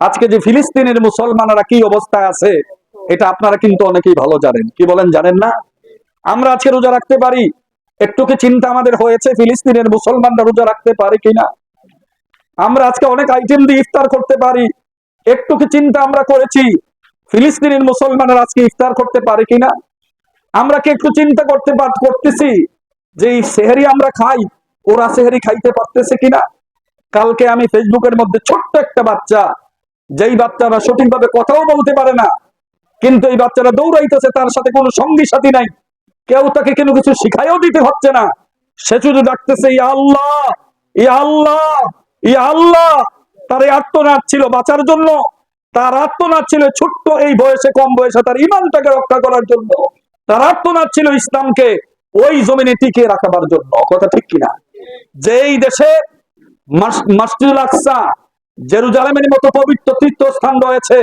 আজকে যে ফিলিস্তিনের মুসলমানরা কি অবস্থায় আছে, এটা আপনারা কিন্তু অনেকেই ভালো জানেন। কি বলেন, জানেন না? আমরা আজকে রোজা রাখতে পারি? একটু কি চিন্তা আমাদের হয়েছে ফিলিস্তিনের মুসলমানরা রোজা রাখতে পারে কিনা? আমরা আজকে অনেক আইটেম দিয়ে ইফতার করতে পারি। একটু কি চিন্তা আমরা করেছি? ফিলিস্তিনের মুসলমানরা আজকে ইফতার করতে পারে কিনা? আমরা কি একটু চিন্তা করতে করতেছি যে এই সেহেরি আমরা খাই, ওরা সেহেরি খাইতে পারতেছে কিনা? কালকে আমি ফেসবুকের মধ্যে ছোট্ট একটা বাচ্চা যেই বাচ্চারা সঠিকভাবে কথাও বলতে পারে না, কিন্তু এই বাচ্চারা দৌড়াইতেছে, তার সাথে কোনো সঙ্গী সাথী নাই। কেউ তাকে কোনো কিছু শিখাইও দিতে হচ্ছে না। সে শুধু ডাকতেছে, ইয়া আল্লাহ ইয়া আল্লাহ ইয়া আল্লাহ। তার এই আত্মনাদ ছিল বাঁচার জন্য। তার আত্মনাদ ছিল ছোট্ট এই বয়সে, কম বয়সে তার ইমানটাকে রক্ষা করার জন্য। তার আত্মনাদ ছিল ইসলামকে ওই জমিনে টিকিয়ে রাখাবার জন্য। কথা ঠিক কিনা? যেই দেশে মাস- মসজিদুল আকসা জেরুজালেমের মতো পবিত্র তীর্থস্থান রয়েছে,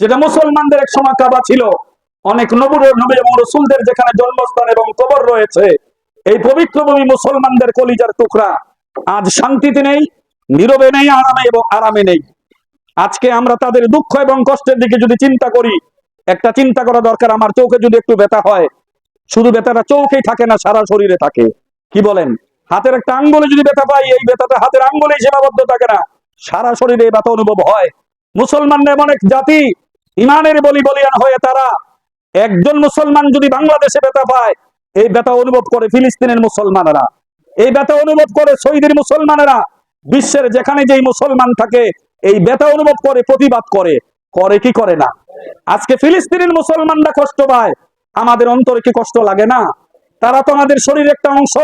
যেটা মুসলমানদের এক সময় কাবা ছিল। অনেক নবুর নবী এবং রসুলদের যেখানে জন্মস্থান এবং কবর রয়েছে, এই পবিত্র ভূমি মুসলমানদের কলিজার টুকরা। আজ শান্তিতে নেই, নীরবে নেই, আরামে এবং আরামে নেই। আজকে আমরা তাদের দুঃখ এবং কষ্টের দিকে যদি চিন্তা করি, একটা চিন্তা করা দরকার, আমার চোখে যদি একটু ব্যথা হয়, শুধু ব্যথাটা চোখেই থাকে না, সারা শরীরে থাকে। কি বলেন? হাতের একটা আঙ্গুলে যদি ব্যথা পাই, এই ব্যথাটা হাতের আঙ্গুলেই সীমাবদ্ধ থাকে না। সারা শরীরে ব্যথা অনুভব হয়। মুসলমানরা এমন এক জাতি, ইমানের বলি বলিয়ান হয়ে তারা। একজন মুসলমান যদি বাংলাদেশে ব্যথা পায়, এই ব্যথা অনুভব করে ফিলিস্তিনের মুসলমানেরা। এই ব্যথা অনুভব করে শহীদের মুসলমানেরা। বিশ্বের যেখানে যেই মুসলমান থাকে, এই ব্যথা অনুভব করে, প্রতিবাদ করে। করে কি করে না? আজকে ফিলিস্তিনের মুসলমানরা কষ্ট পায়। আমাদের অন্তরে কি কষ্ট লাগে না? তারা তো আমাদের শরীরের একটা অংশ,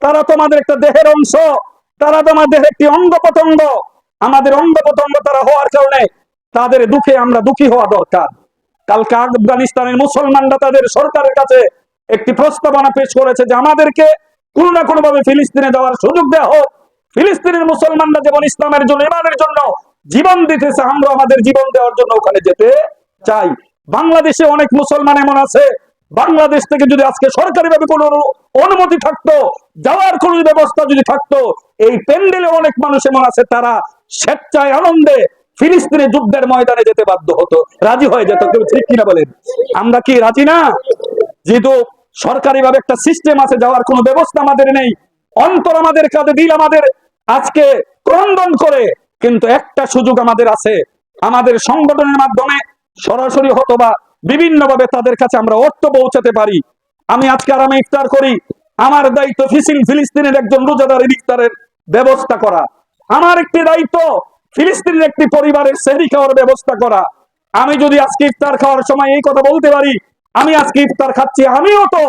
তারা তো আমাদের একটা দেহের অংশ, তারা তো আমাদের একটি অঙ্গ আমাদের অঙ্গ প্রত্যঙ্গ তারা হওয়ার কারণে তাদের দুঃখে আমরা দুঃখী হওয়া দরকার। কালকে আফগানিস্তানের মুসলমানরা তাদের সরকারের কাছে একটি প্রস্তাবনা পেশ করেছে যে আমাদেরকে কোনো না কোনো ভাবে ফিলিস্তিনে যাওয়ার সুযোগ দেওয়া হোক। ফিলিস্তিনের মুসলমানরা যেমন ইসলামের জন্য, ইমানের জন্য জীবন দিতেছে, আমরা আমাদের জীবন দেওয়ার জন্য ওখানে যেতে চাই। বাংলাদেশে অনেক মুসলমান এমন আছে, বাংলাদেশ থেকে যদি আজকে সরকারি ভাবে কোনো অনুমতি থাকতো, যাওয়ার কোনো ব্যবস্থা যদি থাকতো, এই প্যান্ডেলে অনেক মানুষ এমন আছে, তারা স্বেচ্ছায় আনন্দে ফিলিস্তিনে যুদ্ধের ময়দানে যেতে বাধ্য হতো। রাজি হয়ে যেত, কেউ ঠিক কিনা বলেন? আমরা কি রাজি না? যেহেতু সরকারি ভাবে একটা সিস্টেম আছে, যাওয়ার কোনো ব্যবস্থা আমাদের নেই। অন্তর আমাদের কাঁধে, দিল আমাদের। আজকে ক্রন্দন করে, কিন্তু একটা সুযোগ আমাদের আছে। আমাদের সংগঠনের মাধ্যমে সরাসরি হতো বা বিভিন্ন ভাবে তাদের কাছে আমরা অর্থ পৌঁছাতে পারি। আমি আজকে আরামে ইফতার করি। আমার দায়িত্ব ফিসিল ফিলিস্তিনের একজন রোজাদারের ইফতারের ব্যবস্থা করা। আমার একটি দায়িত্ব, ফিলিস্তিনের একটি পরিবারের সেহরি খাওয়ার ব্যবস্থা করা। আমি যদি আজকে ইফতার খাওয়ার সময় এই কথা বলতে পারি, আমি আজকে ইফতার খাচ্ছি, আমিও তো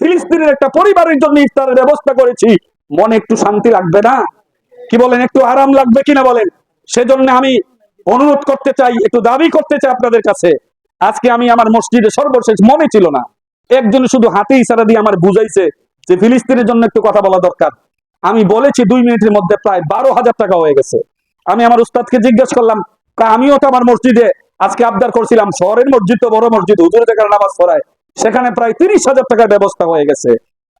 ফিলিস্তিনের একটা পরিবারের জন্য ইফতারের ব্যবস্থা করেছি। মনে একটু শান্তি লাগবে না? কি বলেন, একটু আরাম লাগবে কিনা বলেন? সেজন্য আমি অনুরোধ করতে চাই, একটু দাবি করতে চাই আপনাদের কাছে। আজকে আমি আমার মসজিদে সর্বশেষ মনে ছিল না। একজন শুধু হাতে ইশারা দিয়ে আমার বুঝাইছে যে ফিলিস্তিনের জন্য একটু কথা বলা দরকার। আমি বলেছি দুই মিনিটের মধ্যে প্রায় বারো হাজার টাকা হয়ে গেছে। আমি আমার উস্তাদকে জিজ্ঞেস করলাম আমিও তো আমার মসজিদে আজকে আবদার করছিলাম, শহরের মসজিদ তো বড় মসজিদ হুজুরে যেখানে নামাজ পড়ায়। সেখানে প্রায় তিরিশ হাজার টাকার ব্যবস্থা হয়ে গেছে।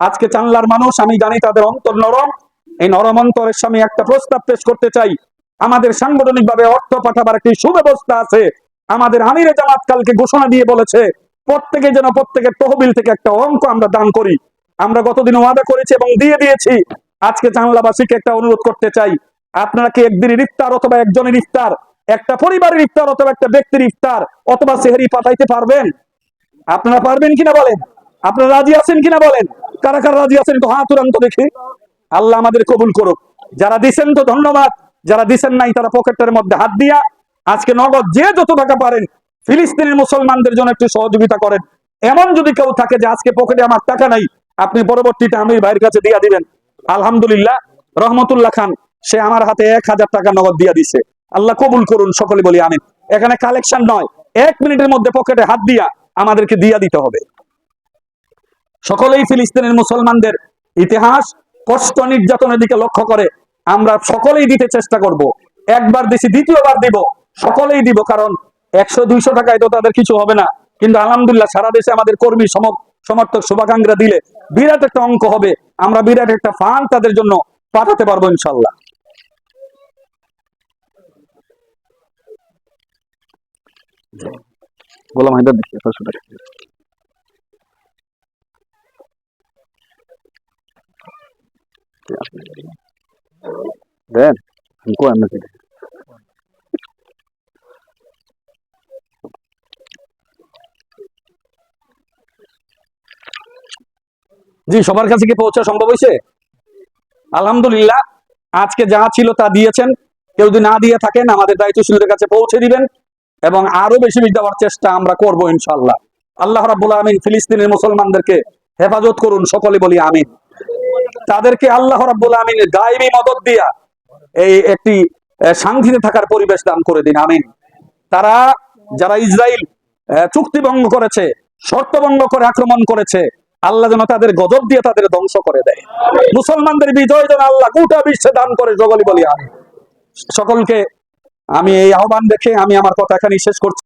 আজকে চাংলার মানুষ, আমি জানি তাদের অন্তর নরম। এই নরম অন্তরের সামনে একটা প্রস্তাব পেশ করতে চাই। আমাদের সাংগঠনিক ভাবে অর্থ পাঠাবার একটি সুব্যবস্থা আছে। আমাদের আমিরে জামাত কালকে ঘোষণা দিয়ে বলেছে, প্রত্যেকে যেন প্রত্যেকের তহবিল থেকে একটা অঙ্ক আমরা দান করি। আমরা গতদিন ওয়াদা করেছি এবং দিয়ে দিয়েছি। আজকে চাংলাবাসীকে একটা অনুরোধ করতে চাই। আপনারা কি একদিনের ইফতার অথবা একজনের ইফতার, একটা পরিবারের ইফতার অথবা একটা ব্যক্তির ইফতার অথবা সেহেরি পাঠাইতে পারবেন? আপনারা পারবেন কিনা বলেন? আপনারা রাজি আছেন কিনা বলেন? কারা কারা রাজি আছেন তো হাত উড়ান তো দেখি। আল্লাহ আমাদের কবুল করুক। যারা দিছেন তো ধন্যবাদ, যারা দিছেন নাই তারা পকেটের মধ্যে হাত দিয়া আজকে নগদ যে যত টাকা পারেন, ফিলিস্তিনের মুসলমানদের জন্য একটু সহযোগিতা করেন। এমন যদি কেউ থাকে যে আজকে পকেটে আমার টাকা নাই, আপনি পরবর্তীতে আমি ভাইয়ের কাছে দিয়া দিবেন। আলহামদুলিল্লাহ, রহমতুল্লাহ খান, সে আমার হাতে এক হাজার টাকা নগদ দিয়া দিছে। আল্লাহ কবুল করুন, সকলে বলি আমিন। এখানে কালেকশন নয়, এক মিনিটের মধ্যে পকেটে হাত দিয়া আমাদেরকে দিয়া দিতে হবে। সকলেই ফিলিস্তিনের মুসলমানদের ইতিহাস, কষ্ট, নির্যাতনের দিকে লক্ষ্য করে আমরা সকলেই দিতে চেষ্টা করব। একবার দিছি, দ্বিতীয়বার দিব, সকলেই দিব, কারণ একশো, দুইশো টাকায় তো তাদের কিছু হবে না। কিন্তু আলহামদুলিল্লাহ, সারা দেশে আমাদের কর্মী সম- সমর্থক শুভাকাঙ্ক্ষা দিলে বিরাট একটা অঙ্ক হবে। আমরা বিরাট একটা ফান তাদের জন্য পাঠাতে পারব ইনশাল্লাহ গোলাম হায়দার দেখি দেন আমি কো জি, সবার কাছে কি পৌঁছা সম্ভব হয়েছে? আলহামদুলিল্লাহ, আজকে যা ছিল তা দিয়েছেন। কেউ যদি না দিয়ে থাকেন, আমাদের দায়িত্বশীলদের কাছে পৌঁছে দিবেন এবং আরও বেশি দেওয়ার চেষ্টা আমরা করব ইনশাআল্লাহ। আল্লাহ রাব্বুল আমিন ফিলিস্তিনের মুসলমানদেরকে হেফাজত করুন, সকলে বলি আমিন। তাদেরকে আল্লাহ রাব্বুল আমিনের গায়েবী মদত দিয়া এই একটি শান্তিতে থাকার পরিবেশ দান করে দিন, আমিন। তারা, যারা ইসরায়েল চুক্তি ভঙ্গ করেছে, শর্ত ভঙ্গ করে আক্রমণ করেছে আল্লাহ যেন তাদের গজব দিয়ে তাদের ধ্বংস করে দেয়। মুসলমানদের বিজয় যেন আল্লাহ গোটা বিশ্বে দান করে, জগলি বলি আমি। সকলকে আমি এই আহ্বান দেখে আমি আমার কথা এখানে শেষ করছি।